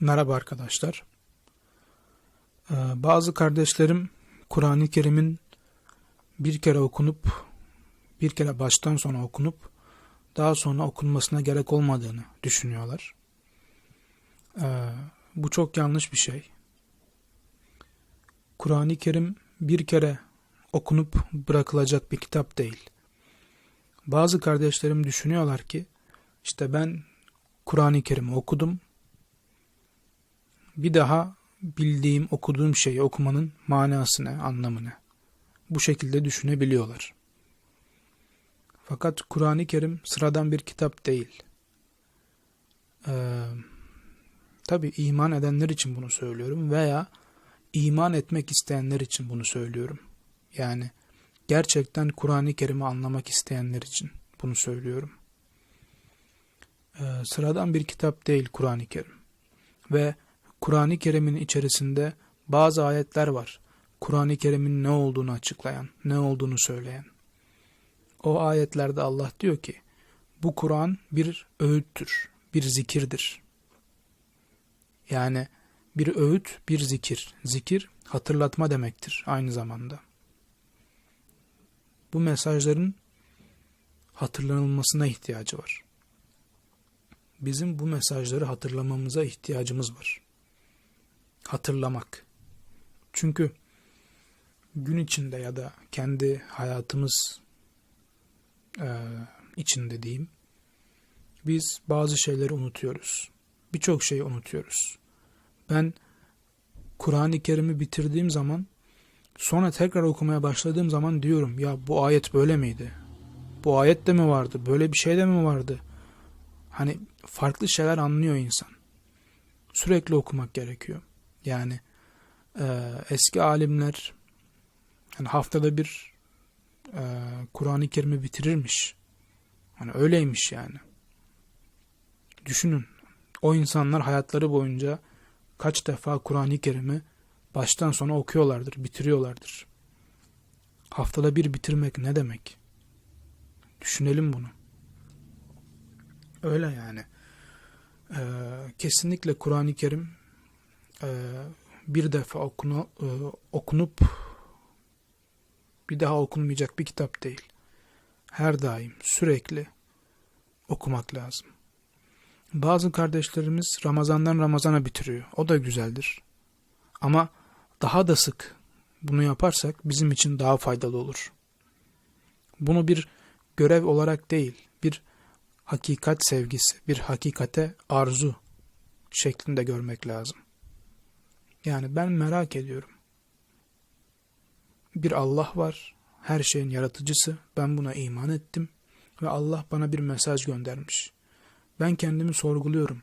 Merhaba arkadaşlar. Ee, bazı kardeşlerim Kur'an-ı Kerim'in bir kere okunup, bir kere baştan sona okunup, daha sonra okunmasına gerek olmadığını düşünüyorlar. Ee, bu çok yanlış bir şey. Kur'an-ı Kerim bir kere okunup bırakılacak bir kitap değil. Bazı kardeşlerim düşünüyorlar ki, işte ben Kur'an-ı Kerim'i okudum, bir daha bildiğim, okuduğum şeyi okumanın manası ne, anlamı ne? Bu şekilde düşünebiliyorlar. Fakat Kur'an-ı Kerim sıradan bir kitap değil. Ee, Tabi iman edenler için bunu söylüyorum veya iman etmek isteyenler için bunu söylüyorum. Yani gerçekten Kur'an-ı Kerim'i anlamak isteyenler için bunu söylüyorum. Ee, sıradan bir kitap değil Kur'an-ı Kerim. Ve Kur'an-ı Kerim'in içerisinde bazı ayetler var. Kur'an-ı Kerim'in ne olduğunu açıklayan, ne olduğunu söyleyen. O ayetlerde Allah diyor ki, bu Kur'an bir öğüttür, bir zikirdir. Yani bir öğüt, bir zikir. Zikir hatırlatma demektir aynı zamanda. Bu mesajların hatırlanılmasına ihtiyacı var. Bizim bu mesajları hatırlamamıza ihtiyacımız var hatırlamak. Çünkü gün içinde ya da kendi hayatımız e, içinde diyeyim, biz bazı şeyleri unutuyoruz. Birçok şeyi unutuyoruz. Ben Kur'an-ı Kerim'i bitirdiğim zaman sonra tekrar okumaya başladığım zaman diyorum ya bu ayet böyle miydi? Bu ayet de mi vardı? Böyle bir şey de mi vardı? Hani farklı şeyler anlıyor insan. Sürekli okumak gerekiyor. Yani e, eski alimler yani haftada bir e, Kur'an-ı Kerim'i bitirirmiş. Hani öyleymiş yani. Düşünün. O insanlar hayatları boyunca kaç defa Kur'an-ı Kerim'i baştan sona okuyorlardır, bitiriyorlardır. Haftada bir bitirmek ne demek? Düşünelim bunu. Öyle yani. Ee, kesinlikle Kur'an-ı Kerim bir defa okunu, e, okunup bir daha okunmayacak bir kitap değil. Her daim sürekli okumak lazım. Bazı kardeşlerimiz Ramazandan Ramazana bitiriyor. O da güzeldir. Ama daha da sık bunu yaparsak bizim için daha faydalı olur. Bunu bir görev olarak değil, bir hakikat sevgisi, bir hakikate arzu şeklinde görmek lazım. Yani ben merak ediyorum. Bir Allah var, her şeyin yaratıcısı. Ben buna iman ettim ve Allah bana bir mesaj göndermiş. Ben kendimi sorguluyorum.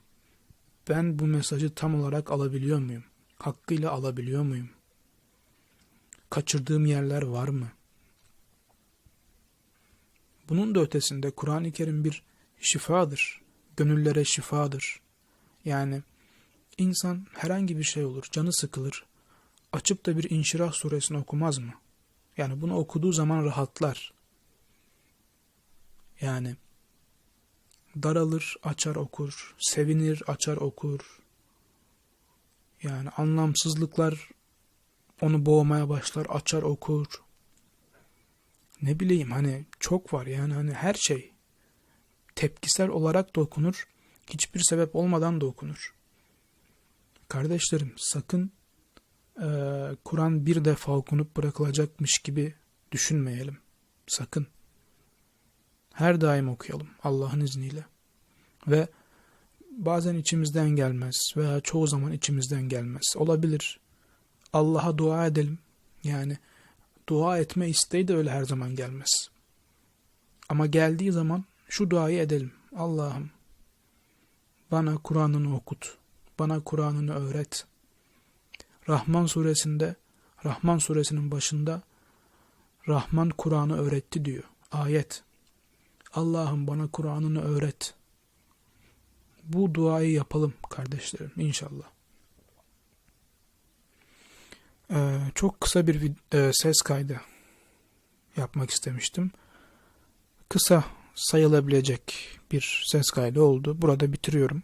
Ben bu mesajı tam olarak alabiliyor muyum? Hakkıyla alabiliyor muyum? Kaçırdığım yerler var mı? Bunun da ötesinde Kur'an-ı Kerim bir şifadır. Gönüllere şifadır. Yani İnsan herhangi bir şey olur, canı sıkılır. Açıp da bir İnşirah suresini okumaz mı? Yani bunu okuduğu zaman rahatlar. Yani daralır, açar okur, sevinir, açar okur. Yani anlamsızlıklar onu boğmaya başlar, açar okur. Ne bileyim hani çok var yani hani her şey tepkisel olarak da okunur, hiçbir sebep olmadan da okunur. Kardeşlerim sakın e, Kur'an bir defa okunup bırakılacakmış gibi düşünmeyelim. Sakın. Her daim okuyalım Allah'ın izniyle. Ve bazen içimizden gelmez veya çoğu zaman içimizden gelmez. Olabilir. Allah'a dua edelim. Yani dua etme isteği de öyle her zaman gelmez. Ama geldiği zaman şu duayı edelim. Allah'ım bana Kur'an'ını okut bana Kur'an'ını öğret. Rahman suresinde, Rahman suresinin başında Rahman Kur'an'ı öğretti diyor. Ayet. Allah'ım bana Kur'an'ını öğret. Bu duayı yapalım kardeşlerim inşallah. Ee, çok kısa bir e, ses kaydı yapmak istemiştim. Kısa sayılabilecek bir ses kaydı oldu. Burada bitiriyorum.